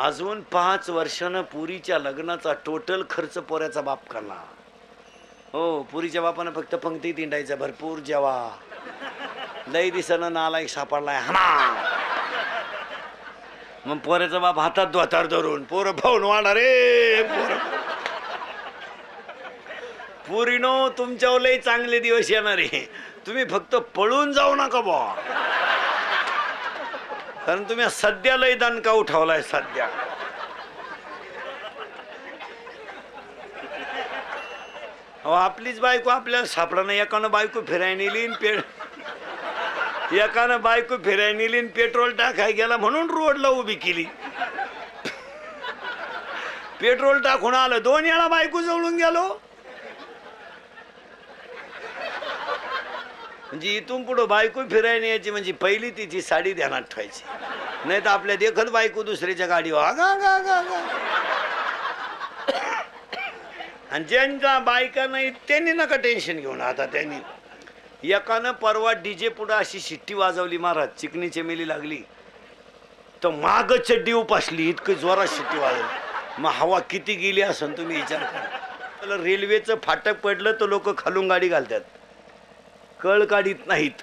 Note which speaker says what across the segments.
Speaker 1: अजून पाच वर्षानं पुरीच्या लग्नाचा टोटल खर्च पोऱ्याचा बाप करला हो पुरीच्या बापानं फक्त पंक्ती तिंडायचं भरपूर जेवा. लई दिसानं नालायक सापडलाय हा मग पोऱ्याचा बाप हातात द्वातार धरून पोरं भाऊन वाढा रे पोर. पुरीनो तुमच्यावर लई चांगले दिवस येणार रे तुम्ही फक्त पळून जाऊ नका बा कारण तुम्ही सध्या लय दणका उठवलाय सध्या. अहो आपलीच बायको आपल्याला सापडा नाही. एकानं बायको फिरायला नेली न पे एकानं बायको फिरायला नेली पेट्रोल टाकाय गेला म्हणून रोडला उभी केली. पेट्रोल टाकून आलं. दोन वेळा बायको जवळून गेलो. म्हणजे इथून पुढं बायको फिरायला यायची म्हणजे पहिली तिची साडी ध्यानात ठेवायची. नाही तर आपल्या देखत बायको दुसऱ्याच्या गाडीवर आगा गा गा गा आणि ज्यांच्या बायका नाही त्यांनी नका टेन्शन घेऊन आता त्यांनी एकानं परवा डीजे पुढं अशी शिट्टी वाजवली महाराज चिकनी चमेली लागली. तर माग चड्डी उपासली इतकं जोरात शिट्टी वाजवली. मग हवा किती गेली असं तुम्ही विचार करा. रेल्वेचं फाटक पडलं तर लोक खालून गाडी घालतात. कळ काढीत नाहीत.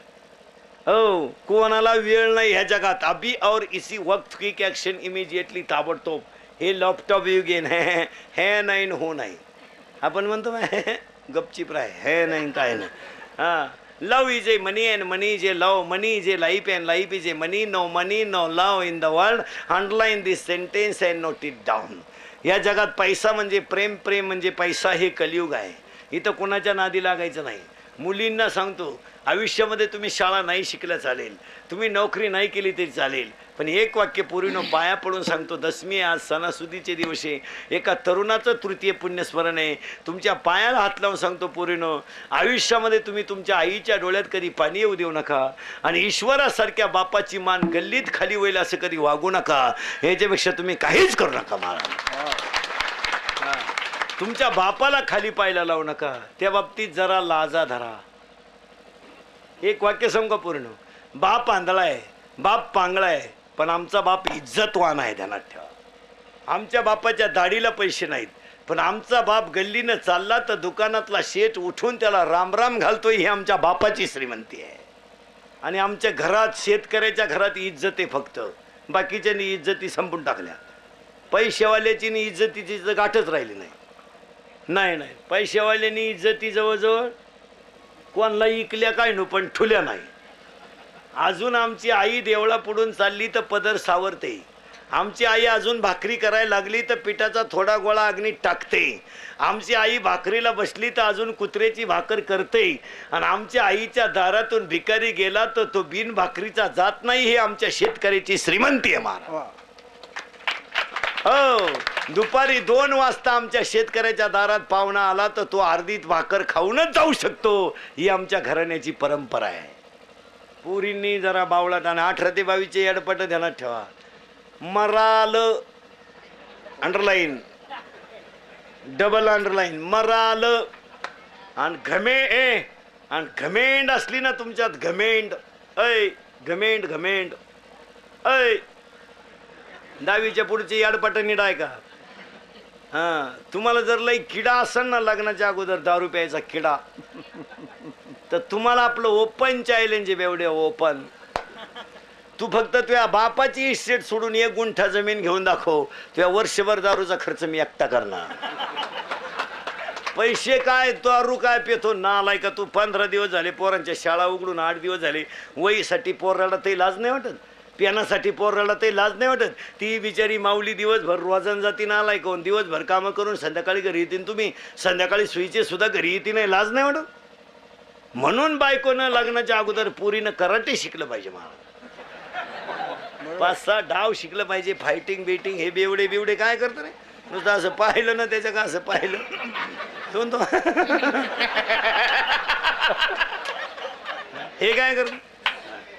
Speaker 1: हो कोणाला वेळ नाही ह्या जगात. अभी और इसी वक्त की ॲक्शन इमिजिएटली ताबडतोब. हे लॅपटॉप यू गेन हे हे नाही हो नाही. आपण म्हणतो गपचिप राय. हे नाही काय नाही. हां. Love is a money and money is a love money is a life and life is a money no money no love in the world underline this sentence and note it down या जगात पैसा म्हणजे प्रेम प्रेम म्हणजे पैसा हे कलियुग आहे. इथं कोणाच्या नादी लागायचं नाही. मुलींना सांगतो आयुष्यामध्ये तुम्ही शाळा नाही शिकल्या चालेल. तुम्ही नोकरी नाही केली तरी चालेल. पण एक वाक्य पूर्वीनं पाया पडून सांगतो दसमी आज सणासुदीचे दिवस. आहे एका तरुणाचं तृतीय पुण्यस्मरण आहे. तुमच्या पायाला हात लावून सांगतो पूर्वीनं आयुष्यामध्ये तुम्ही तुमच्या आईच्या डोळ्यात कधी पाणी येऊ देऊ नका. आणि ईश्वरासारख्या बापाची मान गल्लीत खाली होईल असं कधी वागू नका. ह्याच्यापेक्षा तुम्ही काहीच करू नका मला तुमच्या बापाला खाली पायला लावू नका. त्या बाबतीत जरा लाजा धरा. एक वाक्य सांगू का पूर्ण? बाप आंधळा आहे बाप पांगळा आहे पण आमचा बाप इज्जतवान आहे ध्यानात ठेवा. आमच्या बापाच्या दाढीला पैसे नाहीत पण आमचा बाप गल्लीनं चालला तर दुकानातला शेट उठून त्याला रामराम घालतोय ही आमच्या बापाची श्रीमंती आहे. आणि आमच्या घरात शेतकऱ्याच्या घरात इज्जत आहे फक्त. बाकीच्यांनी इज्जती संपून टाकल्या. पैसेवाल्याची इज्जतीची गाठच राहिली नाही. नाही नाही. पैशावाल्यांनी इज्जती जवळजवळ कोणाला इकल्या काय नो पण ठुल्या नाही. अजून आमची आई देवळा पुढून चालली तर पदर सावरते. आमची आई अजून भाकरी करायला लागली तर पिठाचा थोडा गोळा अग्नीत टाकते. आमची आई भाकरीला बसली तर अजून कुत्र्याची भाकर करते. आणि आमच्या आईच्या दारातून भिकारी गेला तर तो बिन भाकरीचा जात नाही हे आमच्या शेतकऱ्याची श्रीमंती आहे महाराज. हो. दुपारी दोन वाजता आमच्या शेतकऱ्याच्या दारात पाहुणा आला तर तो अर्धीत भाकर खाऊनच जाऊ शकतो. ही आमच्या घराण्याची परंपरा आहे. पुरींनी जरा बावळात आणि अठरा ते बावीसचे येडपट ध्यानात ठेवा. मराल अंडरलाईन डबल अंडरलाईन मराल आणि घमे ए आणि घमेंड असली ना तुमच्यात घमेंड. ऐ घमेंड घमेंड. ऐ दहावीच्या पुढची याडपाट नीट आहे का? हा तुम्हाला जर लई किडा असेल ना लग्नाच्या अगोदर दारू प्यायचा किडा तर तुम्हाला आपलं ओपन चॅलेंज एवढे ओपन तू फक्त तुझ्या बापाची इस्टेट सोडून एक गुंठा जमीन घेऊन दाखव तुझ्या वर्षभर दारूचा खर्च मी एकटा करणार. पैसे काय दारू काय पेतो नालाय का तू पंधरा दिवस झाले पोरांच्या शाळा उघडून आठ दिवस झाले वहीसाठी पोराला ते लाज नाही वाटत? पेनासाठी पोराला ते लाज नाही वाटत. ती बिचारी माऊली दिवसभर रोजन जाती नालाय कोण? दिवसभर कामं करून संध्याकाळी घरी येतील तुम्ही. संध्याकाळी सुईचे सुद्धा घरी येते नाही लाज नाही वाटत? म्हणून बायकोनं लग्नाच्या अगोदर पुरीनं कराटे शिकलं पाहिजे मला पाच सहा डाव शिकलं पाहिजे फायटिंग बिटिंग हे बेवडे बिवडे काय करतं रे? नुसतं असं पाहिलं ना त्याचं का असं पाहिलं. दोन तो हे काय करतो?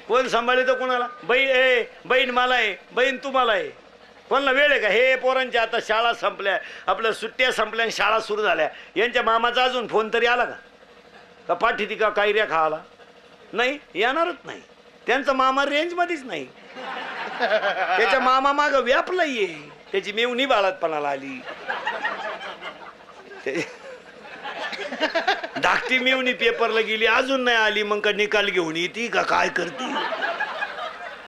Speaker 1: कोण सांभाळतो कोणाला? बहीण ए बहीण मला आहे बहीण तुम्हाला आहे. कोणाला वेळ आहे का? हे पोरांच्या आता शाळा संपल्या आपल्या सुट्ट्या संपल्या आणि शाळा सुरू झाल्या. यांच्या मामाचा अजून फोन तरी आला का? का पाठी ती का कायऱ्या खायला? नाही येणारच नाही. त्यांचा मामा रेंजमध्येच नाही. त्याच्या मामा माग व्यापलाही आहे त्याची मेवणी बाळातपणाला आली. धाकटी मेवणी पेपरला गेली अजून नाही आली मग का निकाल घेऊन येते का? काय करते?